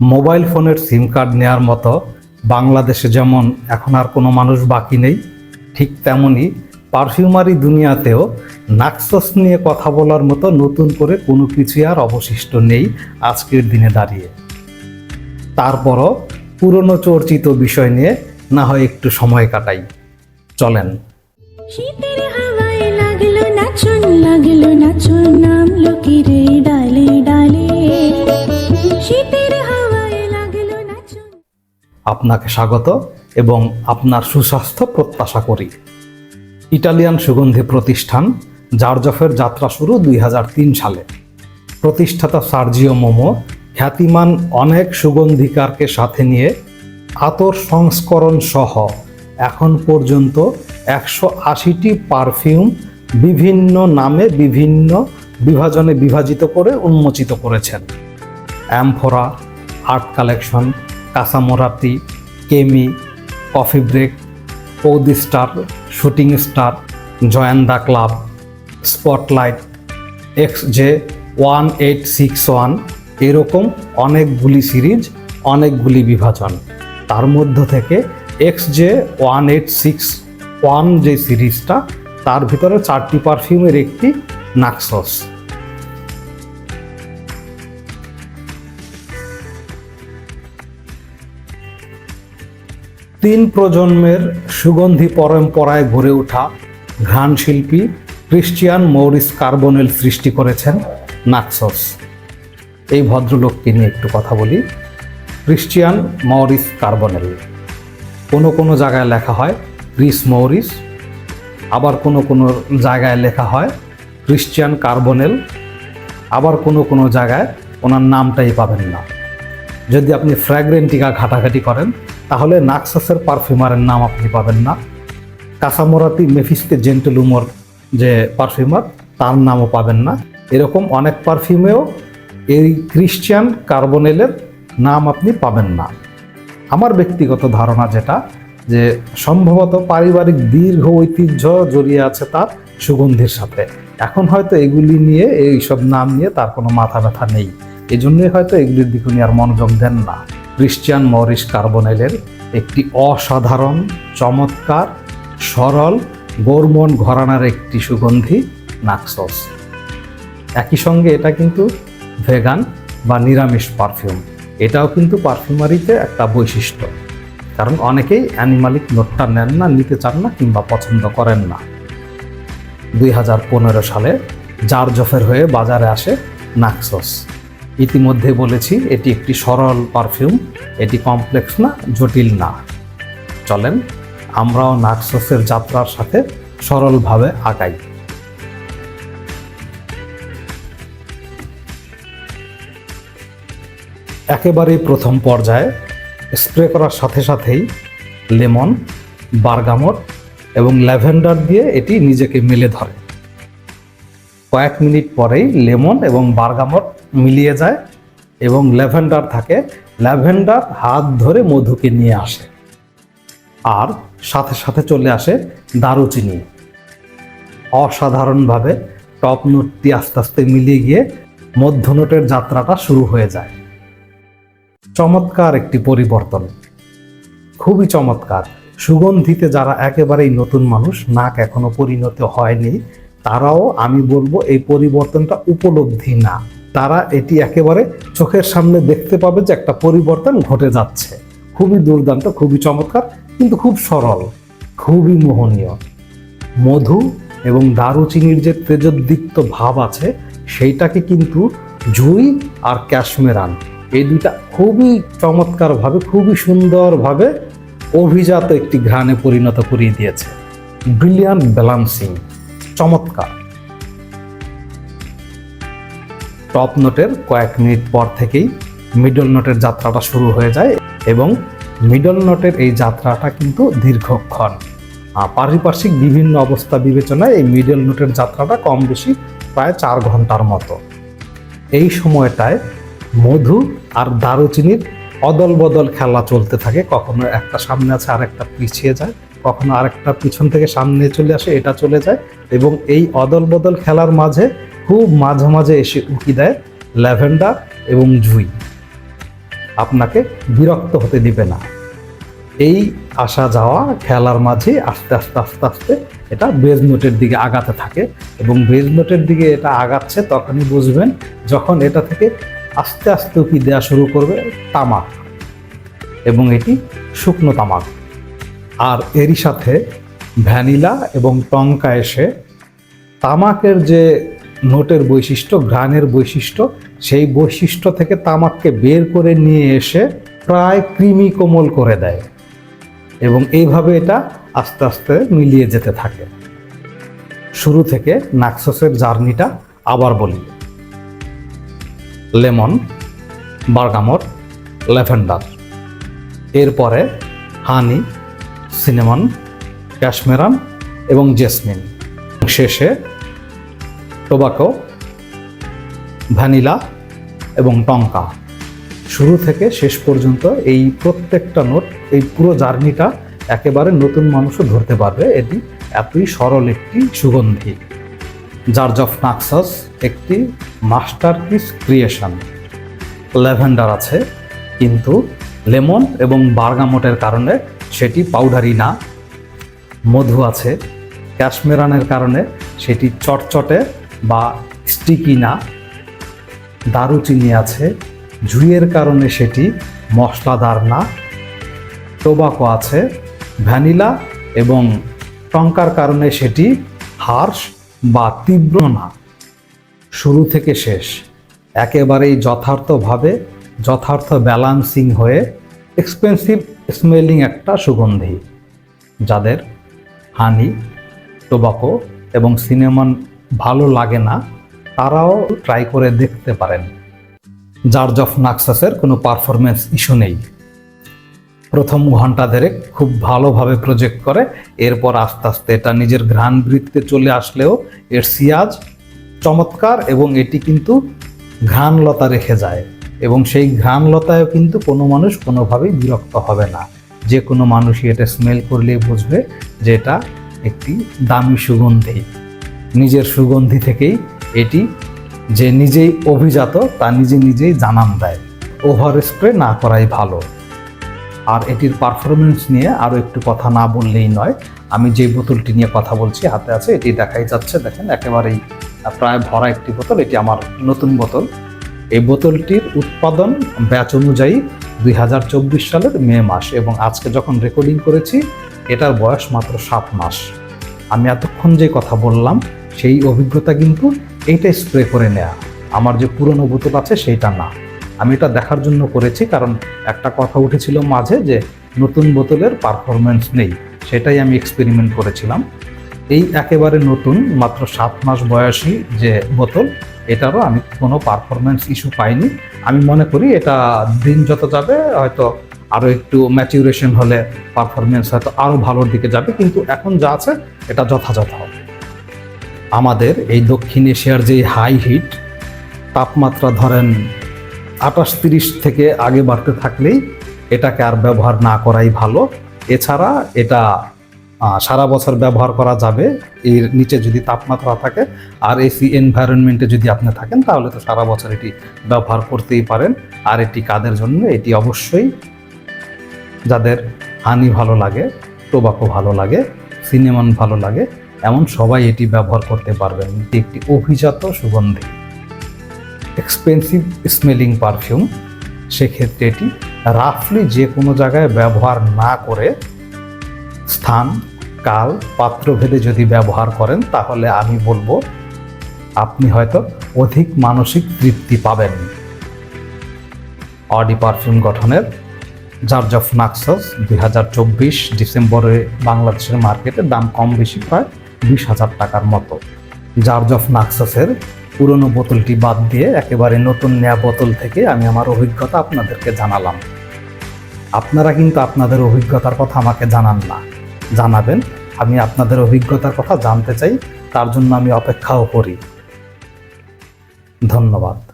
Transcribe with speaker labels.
Speaker 1: Mobile ফোনের সিম card নেয়ার মতো বাংলাদেশে যেমন এখন আর কোনো মানুষ বাকি নেই, ঠিক তেমনি পারফিউমারি দুনিয়াতেও নাক্সস নিয়ে কথা বলার মতো নতুন করে কোনো কিছুই আর অবশিষ্ট নেই আজকের দিনে দাঁড়িয়ে। তারপরও পুরনো চর্চিত বিষয় নিয়ে না হয় একটু সময় কাটাই। চলেন।
Speaker 2: লাগল নাচন ডালে ডালে। শীতের
Speaker 1: আপনাকে স্বাগত এবং আপনার সুস্বাস্থ্য প্রত্যাশা করি। ইটালিয়ান সুগন্ধি প্রতিষ্ঠান জার্জফের যাত্রা শুরু দুই হাজার তিন সালে। প্রতিষ্ঠাতা সার্জিও মোমো খ্যাতিমান অনেক সুগন্ধিকারকে সাথে নিয়ে আতর সংস্করণ সহ এখন পর্যন্ত একশো আশিটি পারফিউম বিভিন্ন নামে বিভিন্ন বিভাজনে বিভাজিত করে উন্মোচিত করেছেন। অ্যামফোরা আর্ট কালেকশন কাসামোরাতি কেমি, কফি ব্রেক পৌদি star, shooting star জয়ান the club, spotlight, X J one eight six one এরকম অনেকগুলি সিরিজ, অনেকগুলি বিভাজন। তার মধ্য থেকে X J one eight six one যে সিরিজটা, তার ভিতরে চারটি পারফিউমের একটি নাক্সস। তিন প্রজন্মের সুগন্ধি পরম্পরায় গড়ে ওঠা ঘ্রাণ শিল্পী ক্রিশ্চিয়ান মৌরিস কার্বনেল সৃষ্টি করেছেন নাক্সস। এই ভদ্রলোককে নিয়ে একটু কথা বলি। Christian Maurice Carbonell. কোনো কোনো জায়গায় লেখা হয় ক্রিস মৌরিস, আবার কোনো কোনো জায়গায় লেখা হয় ক্রিশ্চিয়ান কার্বনেল, আবার কোনো কোনো জায়গায় ওনার নামটাই পাবেন না। যদি আপনি ফ্র্যাগ্রেন্টিকা ঘাটাঘাটি করেন তাহলে নাক্সাসের পারফিউমারের নাম আপনি পাবেন না। কাসামোরাতি মেফিসকে জেন্টেলুমোর যে পারফিউমার, তার নামও পাবেন না। এরকম অনেক পারফিউমেও এই ক্রিশ্চিয়ান কার্বনেলের নাম আপনি পাবেন না। আমার ব্যক্তিগত ধারণা যেটা, যে সম্ভবত পারিবারিক দীর্ঘ ঐতিহ্য জড়িয়ে আছে তার সুগন্ধির সাথে। এখন হয়তো এগুলি নিয়ে এই সব নাম নিয়ে তার কোনো মাথা ব্যথা নেই। এই জন্যই হয়তো এগুলির দিকে উনি আর মনোযোগ দেন না। ক্রিশ্চিয়ান মরিস কার্বনেলের একটি অসাধারণ, চমৎকার, সরল, গোরমন ঘরানার একটি সুগন্ধি নাক্সস। একই সঙ্গে এটা কিন্তু ভেগান বা নিরামিষ পারফিউম। এটাও কিন্তু পারফিউমারিতে একটা বৈশিষ্ট্য। কারণ অনেকেই অ্যানিমালিক নোটটা নেন না, নিতে চান না কিংবা পছন্দ করেন না। দুই হাজার পনেরো সালে জারজফের হয়ে বাজারে আসে নাক্সস। ইতিমধ্যে বলেছি, এটি একটি সরল পারফিউম, এটি কমপ্লেক্স না, জটিল না। চলেন, আমরাও নাক্সসের যাত্রার সাথে সরলভাবে আগাই। একেবারেই প্রথম পর্যায়ে স্প্রে করার সাথে সাথেই লেমন, বার্গামট এবং ল্যাভেন্ডার দিয়ে এটি নিজেকে মেলে ধরে। কয়েক মিনিট পরেই লেমন এবং বার্গামট মিলিয়ে যায় এবং ল্যাভেন্ডার থাকে। ল্যাভেন্ডার হাত ধরে মধুকে নিয়ে আসে আর সাথে সাথে চলে আসে দারুচিনি। অসাধারণভাবে টপ নোটটি আস্তে আস্তে মিলিয়ে গিয়ে মধ্য নোটের যাত্রাটা শুরু হয়ে যায়। চমৎকার একটি পরিবর্তন। খুবই চমৎকার। সুগন্ধিতে যারা একেবারেই নতুন মানুষ, নাক এখনও পরিণত হয়নি তারাও, আমি বলব, এই পরিবর্তনটা উপলব্ধি না। তারা এটি একেবারে চোখের সামনে দেখতে পাবে যে একটা পরিবর্তন ঘটে যাচ্ছে। খুবই দুর্দান্ত, খুবই চমৎকার, কিন্তু খুব সরল, খুবই মোহনীয়। মধু এবং দারুচিনির যে তেজোদ্দীপ্ত ভাব আছে, সেইটাকে কিন্তু জুই আর ক্যাশমেরান এই দুইটা খুবই চমৎকারভাবে, খুবই সুন্দরভাবে অভিজাত একটি ঘ্রাণে পরিণত করিয়ে দিয়েছে। ব্রিলিয়ান্ট ব্যালান্সিং চমৎকার। টপ নোটের কয়েক মিনিট পর থেকেই মিডল নোটের যাত্রাটা শুরু হয়ে যায় এবং মিডল নোটের এই যাত্রাটা কিন্তু দীর্ঘক্ষণ। পারিপার্শ্বিক বিভিন্ন অবস্থা বিবেচনায় এই মিডল নোটের যাত্রাটা কম বেশি প্রায় চার ঘণ্টার মতো। এই সময়টায় মধু আর দারুচিনির অদল বদল খেলা চলতে থাকে, কখনো একটা সামনে আছে আর একটা পিছিয়ে যায়। কখনো আরেকটা পিছন থেকে সামনে চলে আসে, এটা চলে যায় এবং এই অদল বদল খেলার মাঝে খুব মাঝে মাঝে এসে উঁকি দেয় ল্যাভেন্ডার এবং জুই। আপনাকে বিরক্ত হতে দিবে না। এই আসা যাওয়া খেলার মাঝে আস্তে আস্তে আস্তে আস্তে এটা বেজ নোটের দিকে আগাতে থাকে এবং বেজ নোটের দিকে এটা আগাচ্ছে তখনই বুঝবেন যখন এটা থেকে আস্তে আস্তে উকি দেওয়া শুরু করবে তামাক এবং এটি শুকনো তামাক। আর এরই সাথে ভ্যানিলা এবং টঙ্কা এসে তামাকের যে নোটের বৈশিষ্ট্য, ঘ্রাণের বৈশিষ্ট্য, সেই বৈশিষ্ট্য থেকে তামাককে বের করে নিয়ে এসে প্রায় কৃমি কোমল করে দেয় এবং এইভাবে এটা আস্তে আস্তে মিলিয়ে যেতে থাকে। শুরু থেকে নাক্সসের জার্নিটা আবার বলি। Lemon, bergamot, lavender. এরপরে হানি সিনেমন ক্যাশমেরান এবং জেসমিন। শেষে টোবাকো, ভ্যানিলা এবং টঙ্কা শুরু থেকে শেষ পর্যন্ত এই প্রত্যেকটা নোট, এই পুরো জার্নিটা একেবারে নতুন মানুষও ধরতে পারবে। এটি এতই সরল একটি সুগন্ধি জার্জ অফ নাক্সাস একটি মাস্টারপিস ক্রিয়েশন। ল্যাভেন্ডার আছে, কিন্তু লেমন এবং বার্গামোটের কারণে সেটি পাউডারি না, মধু আছে। ক্যাশমেরানের কারণে সেটি চটচটে বা স্টিকি না। দারুচিনি আছে জুইয়ের কারণে সেটি মশলাদার না। টোবাকো আছে, ভ্যানিলা এবং টঙ্কার কারণে সেটি হার্শ বা তীব্র না। শুরু থেকে শেষ, একেবারেই যথার্থভাবে, যথার্থ ব্যালান্সিং হয়ে এক্সপেন্সিভ স্মেলিং একটা সুগন্ধি, যাদের হানি, টোবাকো এবং সিনেমান ভালো লাগে না, তারাও ট্রাই করে দেখতে পারেন। জার্জ অফ নাক্সাসের কোনো পারফরমেন্স ইস্যু নেই। প্রথম ঘণ্টা ধরে খুব ভালোভাবে প্রজেক্ট করে, এরপর আস্তে আস্তে এটা নিজের ঘ্রাণ বৃত্তে চলে আসলেও এর সিয়াজ চমৎকার এবং এটি কিন্তু ঘ্রাণলতা রেখে যায়। এবং সেই ঘ্রাণলতায় কিন্তু কোনো মানুষ কোনোভাবেই বিরক্ত হবে না। যে কোনো মানুষই এটা স্মেল করলেই বুঝবে যে এটা একটি দামি সুগন্ধি। নিজের সুগন্ধি থেকেই এটি যে নিজেই অভিজাত, তা নিজে নিজেই জানান দেয়। ওভার স্প্রে না করাই ভালো। আর এটির পারফরমেন্স নিয়ে আরও একটু কথা না বললেই নয়। আমি যে বোতলটি নিয়ে কথা বলছি, হাতে আছে, এটি দেখাই যাচ্ছে। দেখেন, একেবারেই প্রায় ভরা একটি বোতল। এটি আমার নতুন বোতল। এই বোতলটির উৎপাদন ব্যাচ অনুযায়ী দুই হাজার চব্বিশ সালের মে মাস এবং আজকে যখন রেকর্ডিং করেছি, এটার বয়স মাত্র সাত মাস। আমি এতক্ষণ যে কথা বললাম, সেই অভিজ্ঞতা কিন্তু এইটা স্প্রে করে নেয়া। আমার যে পুরনো বোতল আছে, সেইটা না। আমি এটা দেখার জন্য করেছি কারণ একটা কথা উঠেছিল মাঝে যে নতুন বোতলের পারফরমেন্স নেই। সেটাই আমি এক্সপেরিমেন্ট করেছিলাম। এই একেবারে নতুন, মাত্র সাত মাস বয়সী যে বোতল, এটারও আমি কোনো পারফরমেন্স ইস্যু পাইনি। আমি মনে করি এটা দিন যত যাবে, হয়তো আরও একটু ম্যাচিউরেশন হলে পারফরমেন্স হয়তো আরও ভালোর দিকে যাবে, কিন্তু এখন যা আছে, এটা যথাযথ। হবে আমাদের এই দক্ষিণ এশিয়ার যে হাই হিট তাপমাত্রা ধরেন আঠাশ তিরিশ থেকে আগে বাড়তে থাকলেই এটাকে আর ব্যবহার না করাই ভালো। এছাড়া এটা সারা বছর ব্যবহার করা যাবে। এর নিচে যদি তাপমাত্রা থাকে আর এসি এনভায়রনমেন্টে যদি আপনি থাকেন, তাহলে তো সারা বছর এটি ব্যবহার করতেই পারেন। আর এটি কাদের জন্য? এটি অবশ্যই যাদের হানি ভালো লাগে, টোবাকো ভালো লাগে, সিনেমান ভালো লাগে, এমন সবাই এটি ব্যবহার করতে পারবেন। এটি একটি অভিজাত সুগন্ধি। এক্সপেন্সিভ স্মেলিং পারফিউম সেক্ষেত্রে এটি রাফলি যে কোনো জায়গায় ব্যবহার না করে স্থান কাল পাত্রভেদে যদি ব্যবহার করেন, তাহলে আমি বলব, আপনি হয়তো অধিক মানসিক তৃপ্তি পাবেন। অডি পারফিউম গঠনের জার্জ অফ নাক্সাস দুই হাজার চব্বিশ ডিসেম্বরে বাংলাদেশের মার্কেটে দাম কম বেশি প্রায় বিশ হাজার টাকার মতো। জার্জ অফ নাক্সাসের পুরনো বোতলটি বাদ দিয়ে একেবারে নতুন নেয়া বোতল থেকে আমি আমার অভিজ্ঞতা আপনাদেরকে জানালাম। আপনারা কিন্তু আপনাদের অভিজ্ঞতার কথা আমাকে জানান না। জানাবেন। আমি আপনাদের অভিজ্ঞতার কথা জানতে চাই তার জন্য আমি অপেক্ষাও করি। ধন্যবাদ।